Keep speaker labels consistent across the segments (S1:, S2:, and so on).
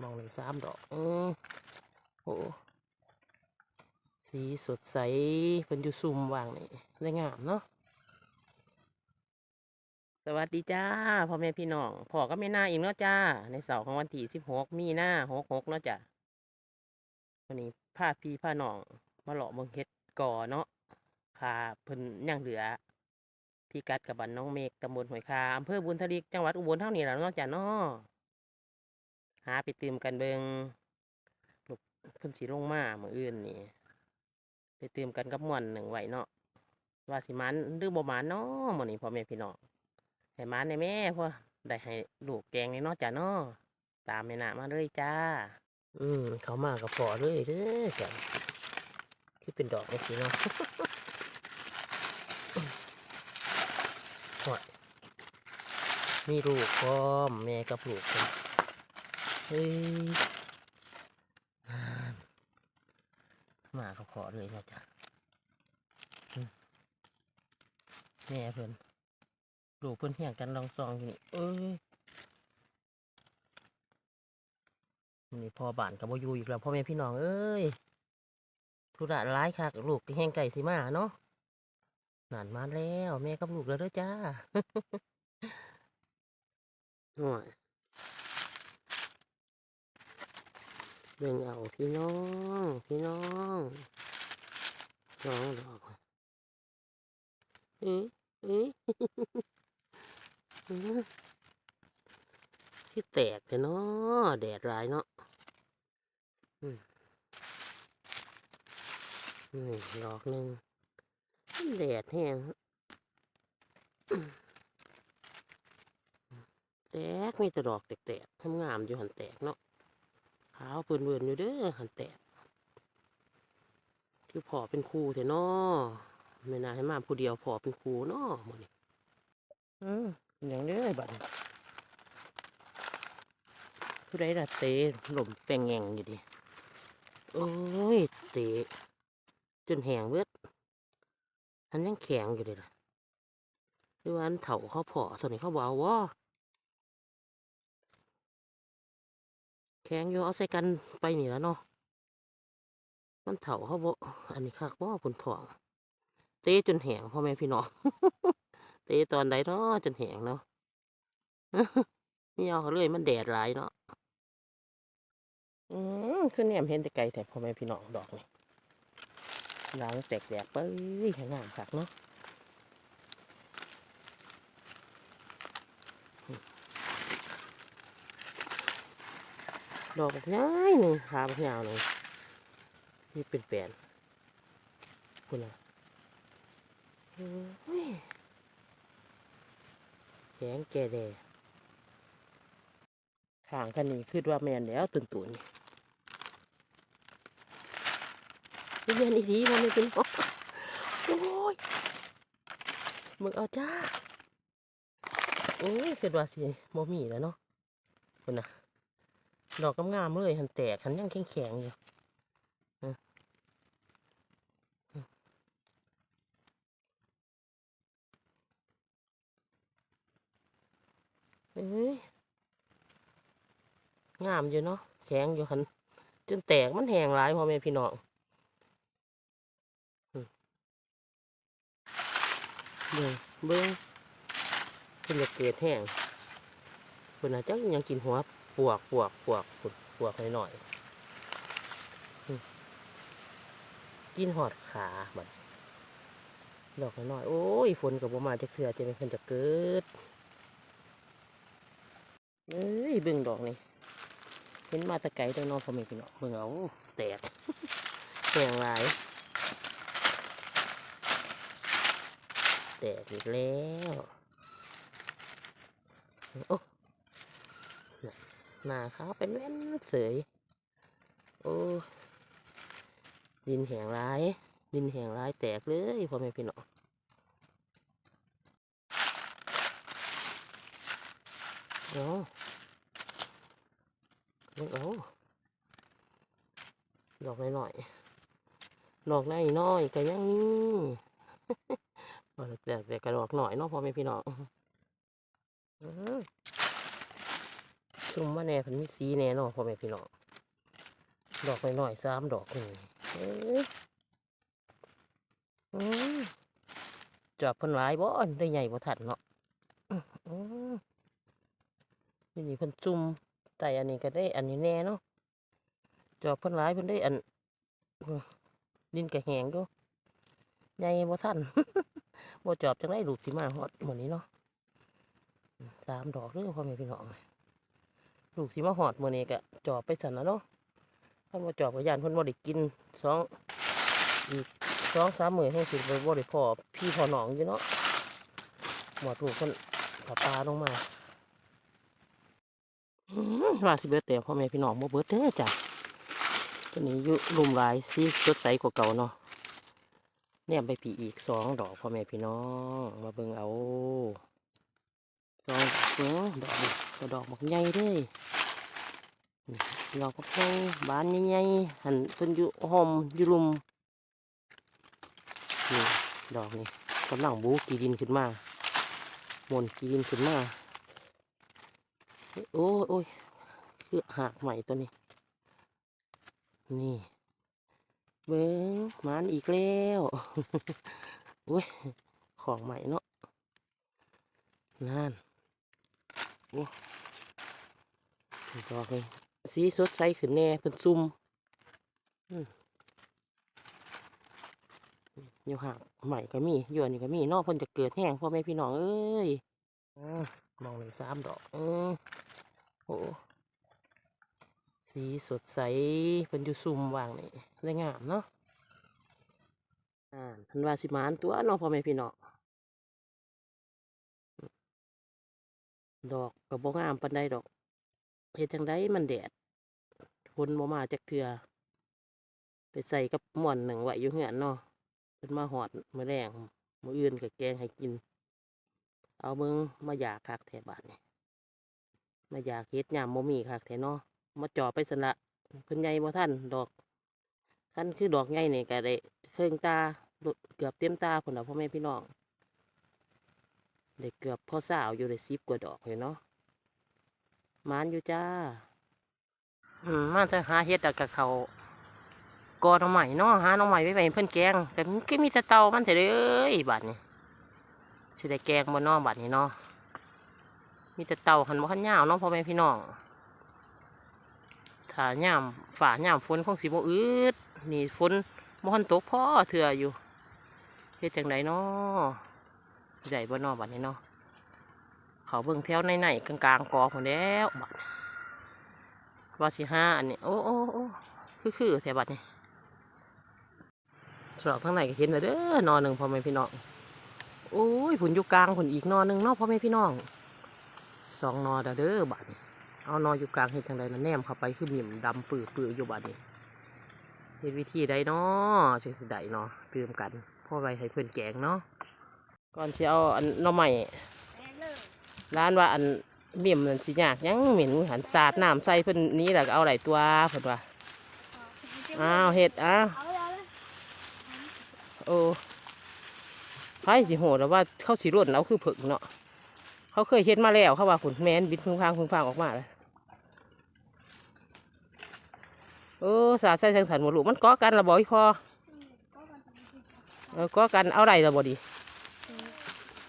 S1: มองเลยสามดอกอือโอ้สีสดใสเป็นอยู่ซุ่มวางนี่ได้งามเนาะสวัสดีจ้าพ่อแม่พี่น้องพ่อก็ไม่น่าอีกเนาะจ้า ในเสาร์ของวันที่สิบหกมีหน้าหกหกเนาะจ้ะวันนี้พาพี่พาน้องมาหล่อเมืองเฮ็ดก่อเนาะค่ะเพิ่นยังเหลือพี่กัดกับบันน้องเมฆตำบลหอยคาอำเภอบุญทลิกจังหวัดอุบลเท่านี้แหล้วเนาะจ้ะเนาะ หาไปตื่มกันเบิงลูกพิ่นสีลงมาเมื่ออื่นนี่ ไปตื่มกันกับม่วนหนึ่งไหวเนาะว่าสิมันหรือบ่มันเนาะมื้อนี้พ่อแม่พี่น้องให้มันในแม่พ่อได้ให้ลูกแกงในเนาะจ้ะเนาะตามแม่นามาเลยจ้า อืม เขามากับพอเลยเด้อจ้ะคือเป็นดอกไอ้สีเนาะหอยมีลูกพร้อมแม่กับลูกกันเฮ้ยมาเขาขอเลยนะจ๊ะแม่เพิ่อนลูกเพิ่อนเหี่ยงกันลองซองอยู่นี่เอ้ยนี่พอบ้านกับโบอยูอีกแล้วพ่อแม่พี่น้องเอ้ยธุระร้ายค่ะลูกแห้งไก่สิมาเนาะนานมาแล้ว แม่กับลูกแล้วเด้อจ้า หน่อย เบ่งเอาพี่น้อง พี่น้องน้องดอกเอ๊ะเอ๊ะอื้อที่แตกเลยเนาะแดดร้ายเนาะนี่ดอกหนึ่งแดดแห้งแตกมีแต่ดอกแตกๆทำงามอยู่หันแตกเนาะ ขาวเปื่อนอยู่เด้อหันแตกคือพอเป็นครูเถอะเนาะไม่น่าให้มาผู้เดียวพอเป็นครูเนาะมดนี่อืมอย่างเด้อบัดนี้ผู้ใดล่ะเตะหล่มแปงแงงอยู่ดิโอ้ยเตะจนแหงเบิดอันยังแข็งอยู่เลยล่ะหรือว่าอันเถาเขาพาะส่วนนี้เขาบอกว่า ข็งอยู่เอาใส่กันไปนี่แล้วเนาะมันเถาเขาบอกอันนี้คักว่าผลถ่วงเตะจนแหงพ่อแม่พี่น้องเตะตอนใดเนาะจนแหงเนาะนี่เอาเลยมันแดดร้ายเนาะอืมคือเนี่ยเห็นแต่ไกลแต่พ่อแม่พี่น้องดอกนี่ล้างแตกแดกไปให้งามคักเนาะ ดอกแบบง่ายหนึ่งขาแบบยาวหนึ่งนี่เป็นแปลนคุณน่ะโอ้ยแข็งแก่แดข้างกันนี่คือว่าแมนแล้วตุนตุนๆเรียนอีดีมันไม่เป็นหรอกโอ้ยมึงเอาจ้าโอ้ยคิดว่าสิโมมีแล้วเนาะคนน่ะ ดอกงามๆเลยหันแตกหันยังแข็งๆอยู่เอ้ยงามอยู่เนาะแข็งอยู่หันจนแตกมันแหงหลายพ่อแม่พี่น้องเบิ่งเบิ่งเพิ่นจะเกิดแห้งเพิ่นอาจจะยังกินหัว ปวกปวกปวกปวกปวกหน่อยๆกินหอดขาบัดดอกน้อยๆโอ้ย ฝนกับบ่มาจะเถื่อจะเป็นเพิ่นจะเกิดเอ้ยเบิ่งดอกนี่เห็นมาตะไกลตัวน้องพอม่พี่น้องเบิ่งเอาแตกแหงหลายแตกอีกแล้วโอ้ หน้าเขาเป็นแว่นเสยโอ้ดินแหงร้าย ดินแหงร้ายแตกเลยพ่อแม่พี่น้องโอ้ลูกโอ้ดอกน้อยๆดอกน้อยๆก็ยังมีเออแต่แต่กระดอกหน่อยเนาะพ่อแม่พี่น้องอือ ซุ่มมาแน่เพิ่นมีสีแน่นาะพ่อแม่พี่น้องดอกน้อยๆสามดอกนี่จอบเพิ่นหลายบ่ได้ใหญ่บ่ทันเนาะนี่นี่เพิ่นซุ่มแต่อันนี้ก็ได้อันนี้แน่เนาะจอบเพิ่นหลายเพิ่นได้อันดินก็แหงอยู่ใหญ่บ่ทันบ่จอบจังได้ลูกสิมาฮอดหมื้นี้เนาะสามดอกเด้อพ่อแม่พี่น้อง ลูกสิมาหอดมือนี้ก็จอบไปสั่นนะเนาะเพิ่นว่าจอบก็ย่านเพิ่นบ่ได้กินสองอีกสองสามหมื้อเพิ่นสิบ่บ่ได้พอพี่พอหนองอยู่เนาะหมดลูกเพิ่นขับปลาลงมาอื้อว่าสิเบิดแต่พ่อแม่พี่น้องบ่เบิดเด้อจ้ะตัวนี้ยู่ลุมลายสีสดใสกว่าเก่าเนาะแนมไปปีอีกสองดอกพ่อแม่พี่น้องมาเบิ่งเอาสอง เบิ่งดอกนี่ก็ดอกบักใหญ่เด้ยดอกกระเพราบานใหญ่ๆหันเพิ่นอยู่หอมอยู่รุมนี่ดอกนี่กำลังบูกีดินขึ้นมาหมนกีดินขึ้นมาโอ้ยโอ้ยคือหักใหม่ตัวนี้ นี่เบิ้งมันอีกแล้วโอ้ยของใหม่เนาะนั่น โอ้ดอกนี่สีสดใสขึ้นแน่เพิ่นซุ่มอืมอยู่ห่างใหม่ก็มีอยู่อันนี้ก็มีเนอกเพิ่นจะเกิดแห้งพ่อแม่พี่น้องเอ้ยอ้าวมองเลยสามดอกเออโอ้สีสดใสเพิ่นอยู่ซุ่มวางนี่ได้งามเนาะอ่าเพิ่นว่าสิมานตัวเน้องพ่อแม่พี่น้อง ดอกก็บ่งามปานใดดอกเฮ็ดจังไดมันแดดคนบ่มาจักเทือไปใส่กับหม่อนหนึ่งไว้อยู่เหือนเนาะเป็นมาหอดมาแรงมืออื่นก็แกงให้กิน เอาเบิ่งมาอยากคักแถบาดนี่มาอยากเฮ็ดยามบ่มีคักแท้เนาะมาจ่อไปสละเพิ่นใหญ่บ่ทันดอกคันคือดอกใหญ่นี่ก็ได้เครื่องตาเกือบเต็มตาพุ่นน่ะพ่อแม่พี่น้อง ได้เกือบพ่อสาวอยู่ได้10กว่าดอกเลยเนาะมานอยู่จ้า อืมมาจะหาเฮ็ดกับเขากอหน่อใหม่เนาะหาหน่อใหม่ไปไปเพิ่อนแกง แต่มันก็มีแต่เตามันแต่เลยบัดนี้สิได้แกงบนนอบัดนี้เนาะมีแต่เตาหันบ่คันยาวเนาะพ่อแม่พี่น้องถ้าย่ามฝ่าย่ามฝนคงสิบ่อืดนี่ฝนบ่คันตกพ่อเถื่ออยู่เฮ็ดจังไดเนาะ สิได้บ่นอบัดนี้เนาะเขาเบิ่งแถวในๆกลางๆกอพุ่นแล้วบัดว่าสิห้าอันนี้ โอ้โอ้โอ้คือคือแถวบัดนี่สอบทั้งไหนก็เห็นแล้วเด้อนอนหนึ่งพ่อแม่พี่น้องโอ้ยผุนอยู่กลางผุนอีกนอนหนึ่งเนาะพ่อแม่พี่น้องสองนอเด้อเด้อบัดนี้เอานอนอยู่กลางเฮ็ดจังไดนะแนมเข้าไปคือมิ่มดำปื้อปื้ออยู่บัดนี้เฮ็ดวิธีใดเนาะจังสิได้เนาะเติมกันพ่อไว้ให้เพื่อนแกงเนาะ ก่อนสิเอาอันน่อใหม่ร้านว่าอันเมี่ยมนั่นสิยากยังเหม็นหันสาดน้ำใส่เพิ่นนี้แหละเอาไหลายตัวเพิ่นว่าอ้าวเห็ดอ้าวโอ้ไผสิโหดแล้วว่าเขาสิร่นเอาคือผึ่งเนาะเขาเคยเฮ็ดมาแล้วเขาว่าขุนแมนบินพึ่งพางพึ่งพางออกมาเลยโอ้สาดใส่สังสันหมดลูกมันกาะกันระบ่อีพอ
S2: ก็มันเป็น
S1: เออกาะกันเอาไรระบ่ดี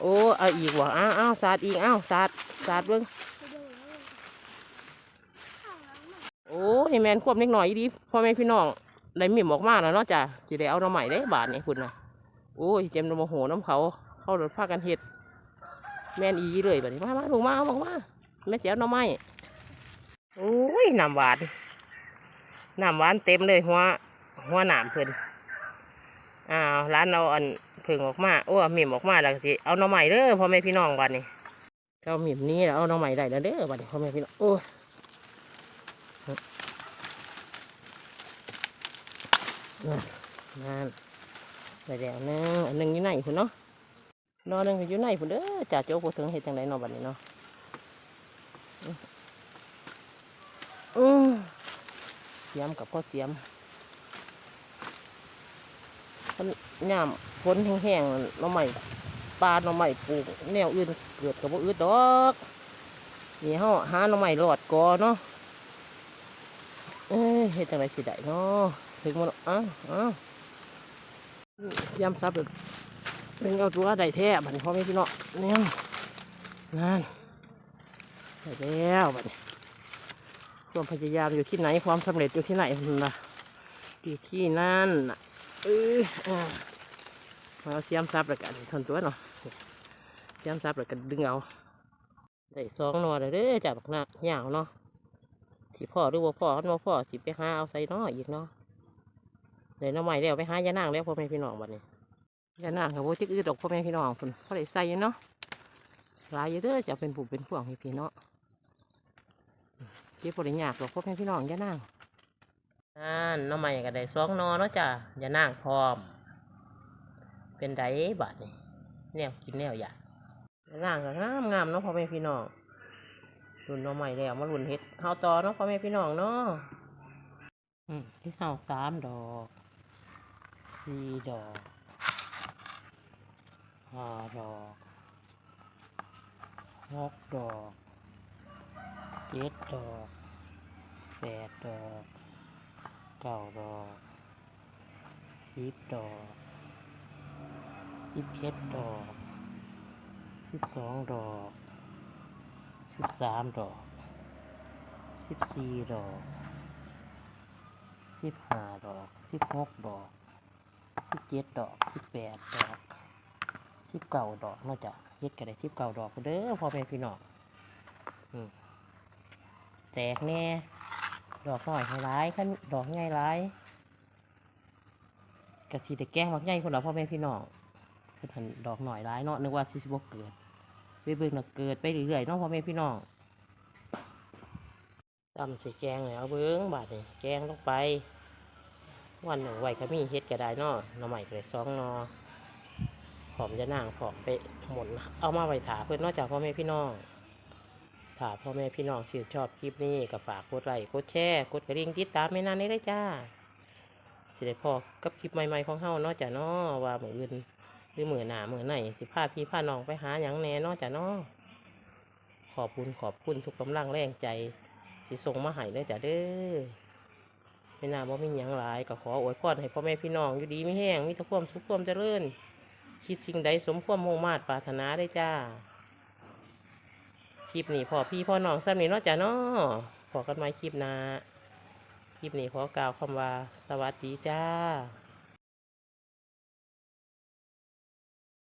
S1: โอ้เอาอีกว่ะอ้าวอ้าวสาดอีกอ้าวสาดสาดเบิ้งโอ้ยแมนควบเล็กหน่อยดีพ่อแม่พี่น้องได้มิ่มออกมากแล้วเนาะจ้ะสิได้เอาหน้ำใหม่ได้บาทนี่คุณนะโอ้ยเจมส์โมโหน้ำเขา เขารถพากันเห็ด แมนอีเลยแบบนี้มามาลูกมาเอาบอกมาแม่เจ้าหน้ำไม้โอ้ยน้ำหวานน้ำหวานเต็มเลยหัวหัวหนามเพิ่นอ้าวร้านเราอัน พิ่งออกมาโอ้มิ่มออกมาแล้วสิเอาน้ำใหม่เด้อพ่อแม่พี่น้องบัดนี้เจ้ามิ่มนี้แล้วเอาน้ำใหม่ได้แล้วเด้อบัดนี้พ่อแม่พี่น้องโอ้ยนั่นไปแล้วนึงอันหนึงอยู่ไหนพุ่นเนาะนอนหนึงอยู่ไหนพุ่นเด้อจ่าโจ้พูถึงเฮ็ดจังไดเนาะบัดนี้เนาะอื้ออือเสียมกับพ่อเสียม มันยามฝนแห้งๆหน่อไม้ปลาหน่อไม้ปลูกแนวอื่นเกิดกับบ่อืดดอกนี่เฮาหาหน่อไม้รอดกอเนาะเอ้ยเฮ็ดจังไดสิได้เนาะถึงมันอ้าวอ้าวยำซับแบบเป็นเอาตัวได้แท้บัดนี้พ่อแม่พี่น้องเนี่ยนั่นได้แล้วบัดนี้ความพยายามอยู่ที่ไหนความสำเร็จอยู่ที่ไหนนั่นล่ะอยู่ที่นั่นน่ะ เอออ่าเอาเสียมซับแล้วกันทนตัวเนาะเสียมซับแล้วกันดึงเอาได้สองนอเลยเด้อจากบักหน้ายาวเนาะสิพ่อหรือว่าพ่อเนาพ่อสิไปหาเอาใส่เนาะอีกเนาะได้หน้อใหม่แล้วไปหายานางแล้วพ่อแม่พี่น้องบัดนี้ยานางกับโบจิกอืดดอกพ่อแม่พี่น้องคนพ่อได้ใส่เนาะลายอยู่เด้อจะเป็นผู้เป็นพวงพี่เนาะเก็บบริยากดอกพ่อแม่พี่น้องยานาง อ่านน้องใหม่ก็ได้สองนอเนาะจ้ะยานางพร้อม เป็นไดบัดนี้แนวกินแนวอยากร่างก็งามงามเนาะพ่อแม่พี่น้องรุ่นน้องใหม่แล้วมารุ่นเฮ็ดเฮาต่อเนาะพ่อแม่พี่น้องเนาะอืมที่เฮาสามดอกสี่ดอกห้าดอกหกดอกเจ็ดดอกแปดดอก ก้าดอกสิบดอกสิบเอ็ดดอกสิบสองดอกสิบสามดอกสิบสี่ดอกสิบห้าดอกสิบหกดอกสิบเจ็ดดอกสิบแปดดอกสิบเก้าดอกนาะจ้ะเฮ็ดกันได้สิบเก้าดอกเด้อพ่อแม่พี่น้องอืมแตกแน่ ดอกน้อยให้ร้ายขั้นดอกใหญ่ร้ายกะสิได้แก้งมักใหญ่คนละพ่อแม่พี่น้องเพิ่นหันดอกหน่อยร้ายเนาะนึกว่าสิสิบ่เกิดไปเบิ่งน่ะเกิดไปเรื่อยๆเนาะพ่อแม่พี่น้องตำใส่แกงแล้วเบิ่งบาดนี่แกงลงไป วันหนึ่งไว้ขมิ้นเฮ็ดก็ได้เนาะหน่อใหม่ก็ได้สองนอหอมจะนางหอมไปหมุนเอามาไว้ถาเพื่อนนอกจากพ่อแม่พี่น้อง ถ้าพ่อแม่พี่น้องชื่นชอบคลิปนี้ก็ฝากกดไลค์กดแชร์กดกระดิ่งติดตามไม่นานนี้เลยจ้าสิได้พอกับคลิปใหม่ๆของเฮาเนาะจ้ะเนาะว่ามืออื่นหรือมือหนามือไหนสิพาพี่พาน้องไปหาอย่างแน่เนอจ้ะเนาะขอบคุณขอบคุณทุกกำลังแรงใจ สิส่งมาให้เลยจ้ะเด้อไม่น่าบ่มีหยังหลายก็ขออวยพรให้พ่อแม่พี่น้องอยู่ดีไม่แห้งมีแต่ความสุขความเจริญคิดสิ่งใดสมความมุ่งมาตรปรารถนาได้จ้า คลิปนี้พ่อพี่พ่อน้องซ้ำนี้เนาะจ้ะเนาะพอกันใหม่คลิปหน้าคลิปนี้ขอกล่าวคำว่า สวัสดีจ้า